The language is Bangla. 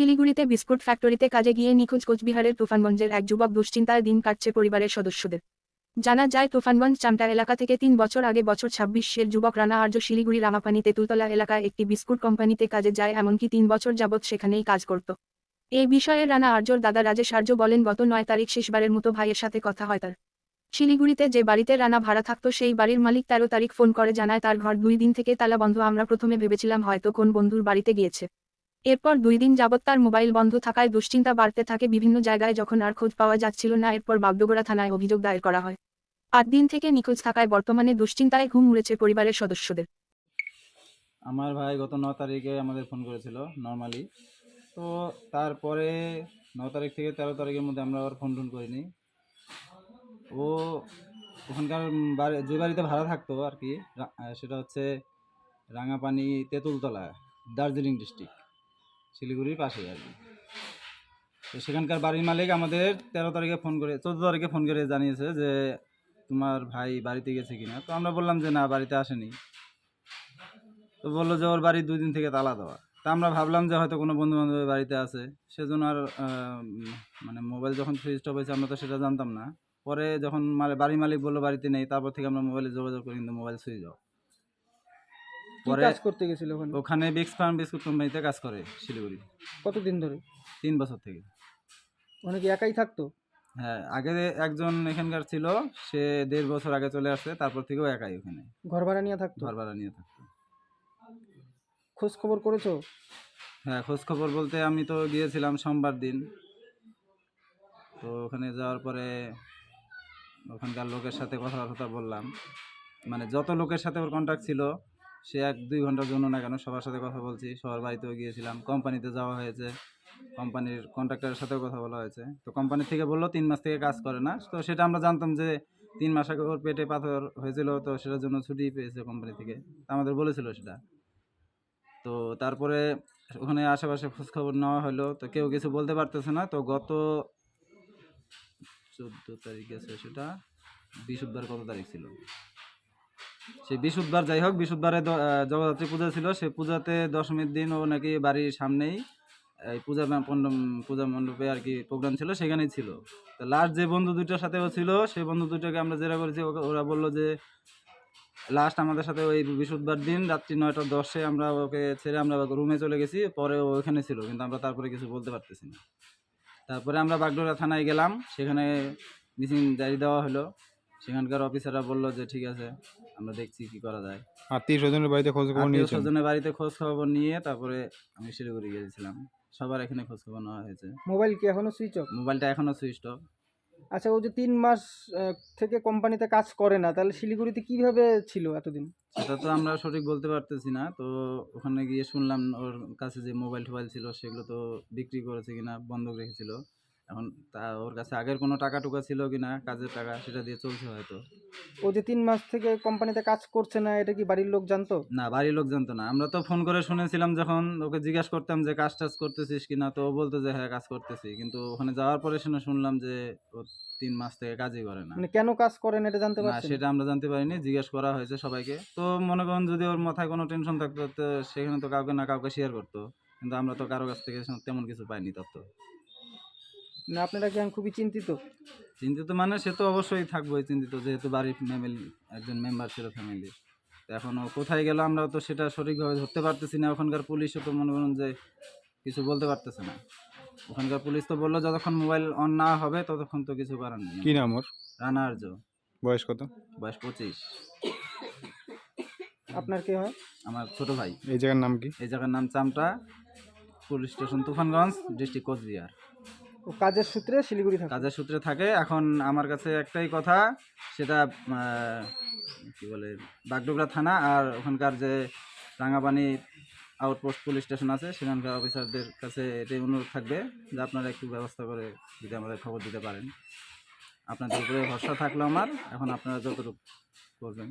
শিলিগুড়িতে বিস্কুট ফ্যাক্টরিতে কাজে গিয়ে নিখোঁজ কোচবিহারের তুফানগঞ্জের এক যুবক দুশ্চিন্তায় দিন কাটছে পরিবারের সদস্যদের। জানা যায়, তুফানগঞ্জ চামটা এলাকা থেকে তিন বছর আগে বছর ছাব্বিশের যুবক রানা আর্য শিলিগুড়ি রামাপানি তেঁতুলতলা এলাকায় একটি বিস্কুট কোম্পানিতে কাজে যায়, এমনকি তিন বছর যাবৎ সেখানেই কাজ করত। এই বিষয়ে রানা আর্যর দাদা রাজেশ আর্য বলেন, গত নয় তারিখ শেষবারের মতো ভাইয়ের সাথে কথা হয় তার। শিলিগুড়িতে যে বাড়িতে রানা ভাড়া থাকতো, সেই বাড়ির মালিক তেরো তারিখ ফোন করে, জানায় তার ঘর দুই দিন থেকে তালা বন্ধ আমরা প্রথমে ভেবেছিলাম হয়তো কোন বন্ধুর বাড়িতে গিয়েছে। এরপর দুই দিন যাবৎ তার মোবাইল বন্ধ থাকায় দুশ্চিন্তা বাড়তে থাকে বিভিন্ন জায়গায় যখন আর খোঁজ পাওয়া যাচ্ছিল না, এরপর বাগডোগরা থানায় অভিযোগ দায়ের করা হয়। আট দিন থেকে নিখোঁজ থাকায় বর্তমানে দুশ্চিন্তায় ঘুম উড়েছে পরিবারের সদস্যদের। আমার ভাই গত ন তারিখে আমাদের ফোন করেছিল নর্মালি তো তারপরে ন তারিখ থেকে তেরো তারিখের মধ্যে আমরা আবার ফোন টোন করিনি। ও ওখানকার বাড়ি, যে বাড়িতে ভাড়া থাকতো আর কি সেটা হচ্ছে রাঙাপানি তেঁতুলতলা, দার্জিলিং ডিস্ট্রিক্ট শিলিগুড়ির পাশে আর কি। তো সেখানকার বাড়ির মালিক আমাদের তেরো তারিখে ফোন করে, চোদ্দ তারিখে ফোন করে জানিয়েছে যে তোমার ভাই বাড়িতে গেছে কিনা। তো আমরা বললাম যে না, বাড়িতে আসেনি। তো বলল যে ওর বাড়ি দুই দিন থেকে তালা দেওয়া। তা আমরা ভাবলাম যে হয়তো কোনো বন্ধু বান্ধবের বাড়িতে আছে। সেজন্য আর মানে মোবাইল যখন সুইচ অফ হয়েছে আমরা তো সেটা জানতাম না। পরে যখন বাড়ির মালিক বলল বাড়িতে নেই, তারপর থেকে আমরা মোবাইলে যোগাযোগ করি, কিন্তু মোবাইল সুইচ অফ পরে কাজ করতে গেছিল ওখানে? ওখানে বিক্স ফার্ম বিস্কুট কোম্পানিতে কাজ করে শিলিগুড়ি। কতদিন ধরে? তিন বছর থেকে। ওখানে কি একাই থাকতো? হ্যাঁ আগে একজন এখানকার ছিল সে দেড় বছর আগে চলে আসছে তারপর থেকেও একাই ওখানে। ঘর ভাড়া নিয়ে থাকতো? ঘর ভাড়া নিয়ে থাকতো। খোঁজ খবর করেছ? হ্যাঁ খোঁজ খবর বলতে আমি তো গিয়েছিলাম সোমবার দিন। তো ওখানে যাওয়ার পরে ওখানকার লোকের সাথে কথাবার্তা বললাম। মানে যত লোকের সাথে ওর কন্ট্যাক্ট ছিল সে এক দুই ঘণ্টার জন্য না কেন সবার সাথে কথা বলছি, সবার বাড়িতেও গিয়েছিলাম, কোম্পানিতে যাওয়া হয়েছে, কোম্পানির কন্ট্রাক্টরের সাথেও কথা বলা হয়েছে। তো কোম্পানি থেকে বলল তিন মাস থেকে কাজ করে না, তো সেটা আমরা জানতাম যে তিন মাস আগে ওর পেটে পাথর হয়েছিল, তো সেটার জন্য ছুটি পেয়েছে কোম্পানি থেকে। আমাদের বলেছিল সেটা। তো তারপরে ওখানে আশেপাশে খোঁজখবর নেওয়া হলো, তো কেউ কিছু বলতে পারতেছে না, তো গত চোদ্দ তারিখ আছে সেটা বৃহস্পতিবার কত তারিখ ছিল? সেই বৃহস্পতিবার যাই হোক বৃহস্পতিবারে জগদ্ধাত্রী পূজা ছিল। সেই পূজাতে দশমীর দিন ও নাকি বাড়ির সামনেই এই পূজা পূজা মণ্ডপে আর কি প্রোগ্রাম ছিল, সেখানেই ছিল। তো লাস্ট যে বন্ধু দুইটার সাথে ও ছিল, সেই বন্ধু দুইটাকে আমরা জেরা করেছি ওরা বলল যে লাস্ট আমাদের সাথে ওই বৃহস্পতিবার দিন, রাত্রি নয়টা দশে আমরা ওকে ছেড়ে আমরা রুমে চলে গেছি, পরে ওখানে ছিল, কিন্তু আমরা তারপরে কিছু বলতে পারতেছি না। তারপরে আমরা বাগডোরা থানায় গেলাম, সেখানে মিসিং ডায়েরি দেওয়া হলো। সেখানকার অফিসাররা বলল যে, ঠিক আছে। আমরা দেখছি কি করা যায়। আত্মীয় স্বজনের বাড়িতে খোঁজ খবর নিয়েছেন? স্বজনের বাড়িতে খোঁজ খবর নিয়ে তারপরে আমি শিলিগুড়ি গিয়েছিলাম। সবার এখানে খোঁজ খবর নেওয়া হয়েছে। মোবাইল কি এখনও সুইচ অফ মোবাইলটা এখনও সুইচ অফ আচ্ছা ও যে তিন মাস থেকে কোম্পানিতে কাজ করে না তাহলে শিলিগুড়িতে কীভাবে ছিল এতদিন? সেটা তো আমরা সঠিক বলতে পারতেছি না। তো ওখানে গিয়ে শুনলাম ওর কাছে যে মোবাইল টোবাইল ছিল সেগুলো তো বিক্রি করেছে কিনা বন্ধক রেখেছিল। এখন তা ওর কাছে আগের কোনো টাকা টুকা ছিল কিনা কাজের টাকা সেটা দিয়ে চলছে হয়তো। ও যে তিন মাস থেকে কোম্পানিতে কাজ করছে না এটা কি বাড়ির লোক জানতো? না বাড়ির লোক জানতো না। আমরা তো ফোন করে শুনেছিলাম যখন ওকে জিজ্ঞাসা করতাম যে কাজ টাজ করতেছিস কিনা? তো ও বলতো যে হ্যাঁ কাজ করতেছি। কিন্তু ওখানে যাওয়ার পরে শুনে শুনলাম যে ও তিন মাস থেকে কাজই করে না। মানে কেন কাজ করে না এটা জানতে না সেটা আমরা জানতে পারিনি জিজ্ঞেস করা হয়েছে সবাইকে। তো মনে করেন যদি ওর মাথায় কোনো টেনশন থাকতো তো সেখানে তো কাউকে না কাউকে শেয়ার করতো। কিন্তু আমরা তো কারও কাছ থেকে তেমন কিছু পাইনি তথ্য। না আপনারা কি এখন খুবই চিন্তিত? চিন্তিত মানে সে তো অবশ্যই থাকবোই চিন্তিত যেহেতু বাড়ির ফ্যামিলি একজন মেম্বার ছিল ফ্যামিলির এখন ও কোথায় গেল আমরা তো সেটা সঠিকভাবে ধরতে পারতেছি না। ওখানকার পুলিশও তো মনে করুন যে কিছু বলতে পারতেছে না। ওখানকার পুলিশ তো বলল যতক্ষণ মোবাইল অন না হবে ততক্ষণ তো কিছু করার নেই। কি নাম ওর? রানা আর্য বয়স কত? বয়স পঁচিশ। আপনার কি হয়? আমার ছোট ভাই। এই জায়গার নাম কি? এই জায়গার নাম Chamta. Police station Tufanganj district Coochbehar. ও কাজের সূত্রে শিলিগুড়ি থাকে? কাজের সূত্রে থাকে। এখন আমার কাছে একটাই কথা, সেটা কি বলে, বাগডোগরা থানা আর ওখানকার যে রাঙাবানি আউটপোস্ট পুলিশ স্টেশন আছে, সেখানকার অফিসারদের কাছে এটাই অনুরোধ থাকবে যে আপনারা একটু ব্যবস্থা করে যদি আমাদের খবর দিতে পারেন। আপনাদের উপরে ভরসা থাকল আমার। এখন আপনারা যতটুকু করবেন।